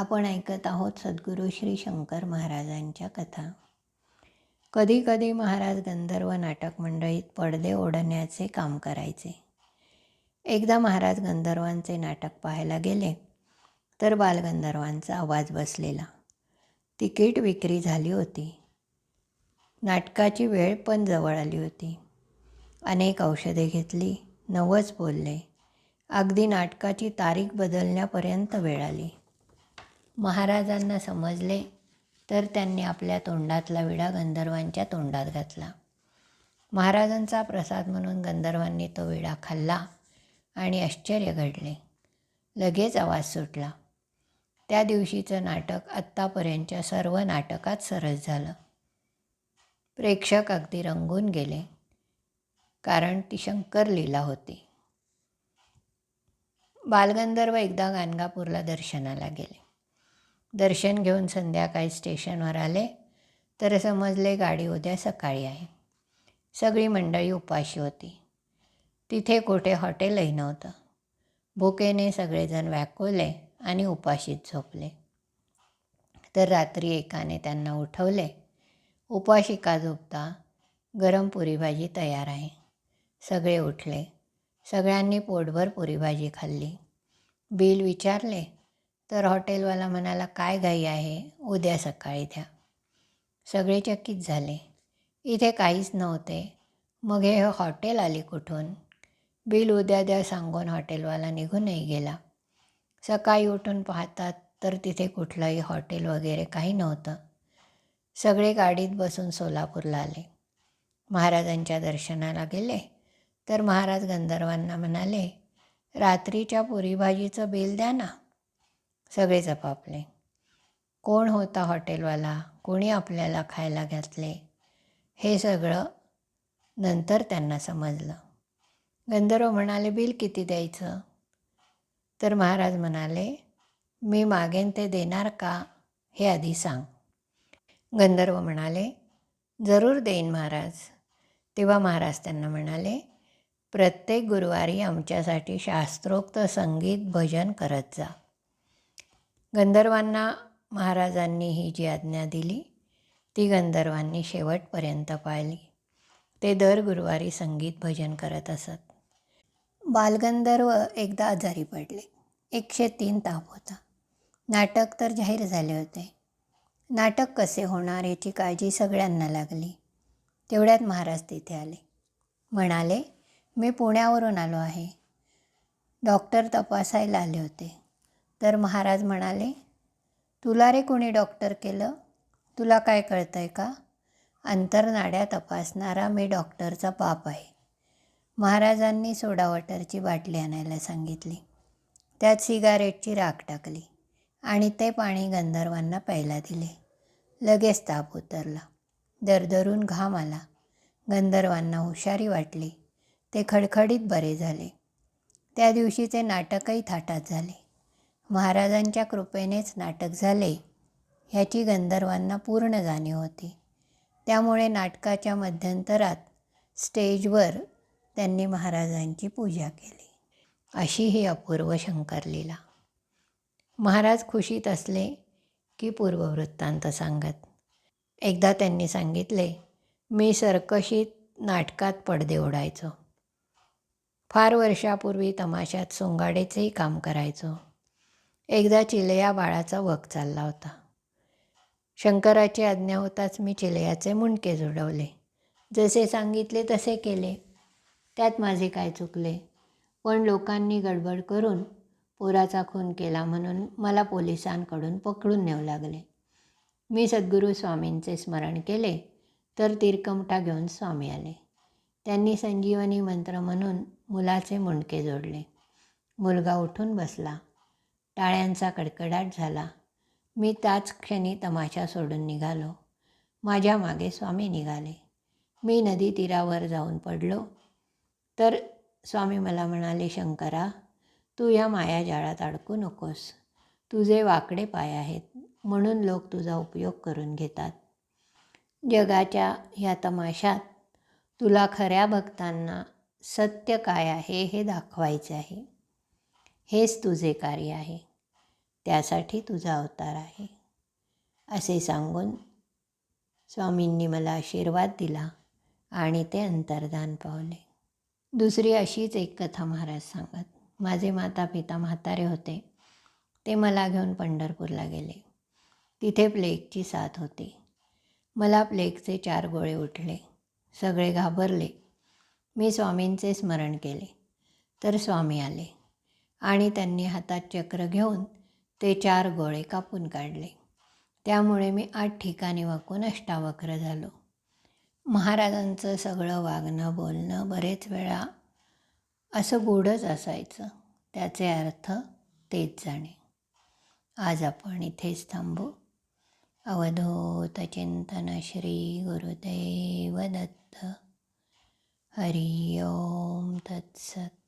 आपण ऐकत आहोत सद्गुरू श्री शंकर महाराजांच्या कथा. कधी कधी महाराज गंधर्व नाटक मंडळीत पडदे ओढण्याचे काम करायचे. एकदा महाराज गंधर्वांचे नाटक पाहायला गेले तर बालगंधर्वांचा आवाज बसलेला. तिकीट विक्री झाली होती. नाटकाची वेळ पण जवळ आली होती. अनेक औषधे घेतली नवच बोलले. अगदी नाटकाची तारीख बदलण्यापर्यंत वेळ आली. महाराजांना समजले तर त्यांनी आपल्या तोंडातला विडा गंधर्वांच्या तोंडात घातला. महाराजांचा प्रसाद म्हणून गंधर्वांनी तो विडा खाल्ला आणि आश्चर्य घडले. लगेच आवाज सुटला. त्या दिवशीचं नाटक आत्तापर्यंतच्या सर्व नाटकात सरस झालं. प्रेक्षक अगदी रंगून गेले कारण ती शंकर लीला होती. बालगंधर्व एकदा गाणगापूरला दर्शनाला गेले. दर्शन घेऊन संध्याकाळी स्टेशनवर आले. तर समजले गाडी उद्या सकाळी आहे. सगळी मंडळी उपाशी होती. तिथे कुठे हॉटेलही नव्हतं. भुकेने सगळेजण व्याकुले आणि उपाशीत झोपले. तर रात्री एकाने त्यांना उठवले. उपाशी का झोपता? गरम पुरी भाजी तयार आहे. सगळे उठले. सगळ्यांनी पोटभर पुरी भाजी खाल्ली. बिल विचारले तर हॉटेलवाला म्हणाला काय घाई आहे? उद्या सकाळी द्या. सगळे चकित झाले. इथे काहीच नव्हते. मग हे हॉटेल आली कुठून? बिल उद्या द्या सांगून हॉटेलवाला निघूनही गेला. सकाळी उठून पाहतात तर तिथे कुठलंही हॉटेल वगैरे काही नव्हतं. सगळे गाडीत बसून सोलापूरला आले. महाराजांच्या दर्शनाला गेले. तर महाराज गंधर्वांना म्हणाले रात्रीच्या पुरी भाजीचं बिल द्या ना. सगळे जपापले कोण होता हॉटेलवाला? कोणी आपल्याला खायला घातले? हे सगळं नंतर त्यांना समजलं. गंधर्व म्हणाले बिल किती द्यायचं? तर महाराज म्हणाले मी मागेन ते देणार का? हे आधी सांग. गंधर्व म्हणाले जरूर देईन महाराज. तेव्हा महाराज त्यांना म्हणाले प्रत्येक गुरुवारी आमच्यासाठी शास्त्रोक्त संगीत भजन करत जा. गंधर्वांना महाराजांनी ही जी आज्ञा दिली ती गंधर्वांनी शेवटपर्यंत पाळली. ते दर गुरुवारी संगीत भजन करत असत. बालगंधर्व एकदा आजारी पडले. एकशे तीन ताप होता. नाटक तर जाहीर झाले होते. नाटक कसे होणार याची काळजी सगळ्यांना लागली. तेवढ्यात महाराज तिथे आले. म्हणाले मी पुण्यावरून आलो आहे. डॉक्टर तपासायला आले होते. तर महाराज म्हणाले तुला रे कोणी डॉक्टर केलं? तुला काय कळतं आहे का? अंतरनाड्या तपासणारा मी डॉक्टरचा बाप आहे. महाराजांनी सोडा वॉटरची बाटली आणायला सांगितली. त्यात सिगारेटची राख टाकली आणि ते पाणी गंधर्वांना प्यायला दिले. लगेच ताप उतरला. दरदरून घाम आला. गंधर्वांना हुशारी वाटली. ते खडखडीत बरे झाले. त्या दिवशीचे नाटकही थाटात झाले. महाराजांच्या कृपेनेच नाटक झाले. ह्याची गंधर्वांना पूर्ण जाणीव होती. त्यामुळे नाटकाच्या मध्यंतरात स्टेजवर त्यांनी महाराजांची पूजा केली. अशी ही अपूर्व शंकरलीला. महाराज खुशीत असले की पूर्ववृत्तांत सांगत. एकदा त्यांनी सांगितले मी सरकशीत नाटकात पडदे ओढायचो. फार वर्षापूर्वी तमाशात सोंगाडेचेही काम करायचो. एकदा चिलया बाळाचा वक चालला होता. शंकराची आज्ञा होताच मी चिलयाचे मुंडके जोडवले जसे सांगितले तसे केले. त्यात माझे काय चुकले? पण लोकांनी गडबड करून पोराचा खून केला म्हणून मला पोलिसांकडून पकडून नेऊ लागले. मी सद्गुरू स्वामींचे स्मरण केले तर तिरकमटा घेऊन स्वामी आले. त्यांनी संजीवनी मंत्र म्हणून मुलाचे मुंडके जोडले. मुलगा उठून बसला. टाळ्यांचा कडकडाट झाला. मी त्याच क्षणी तमाशा सोडून निघालो. माझ्या मागे स्वामी निघाले. मी नदी तीरावर जाऊन पडलो. तर स्वामी मला म्हणाले शंकरा तू या मायाजाळात अडकू नकोस. तुझे वाकडे पाय आहेत म्हणून लोक तुझा उपयोग करून घेतात. जगाच्या ह्या तमाशात तुला खऱ्या भक्तांना सत्य काय आहे हे दाखवायचे आहे. हेच तुझे कार्य आहे. त्यासाठी तुझा अवतार आहे. असे सांगून स्वामींनी मला आशीर्वाद दिला आणि ते अंतर्धान पावले. दुसरी अशीच एक कथा महाराज सांगत माझे माता पिता म्हातारे होते ते मला घेऊन पंढरपूरला गेले. तिथे प्लेगची साथ होती. मला प्लेगचे चार गोळे उठले. सगळे घाबरले. मी स्वामींचे स्मरण केले. तर स्वामी आले आणि त्यांनी हातात चक्र घेऊन ते चार गोळे कापून काढले. त्यामुळे मी आठ ठिकाणी वाकून अष्टावक्र झालो. महाराजांचं सगळं वागणं बोलणं बरेच वेळा असं गोडच असायचं. त्याचे अर्थ तेच जाणे. आज आपण इथेच थांबू. अवधूत चिंतन श्री गुरुदेव दत्त हरि ओम तत्सत.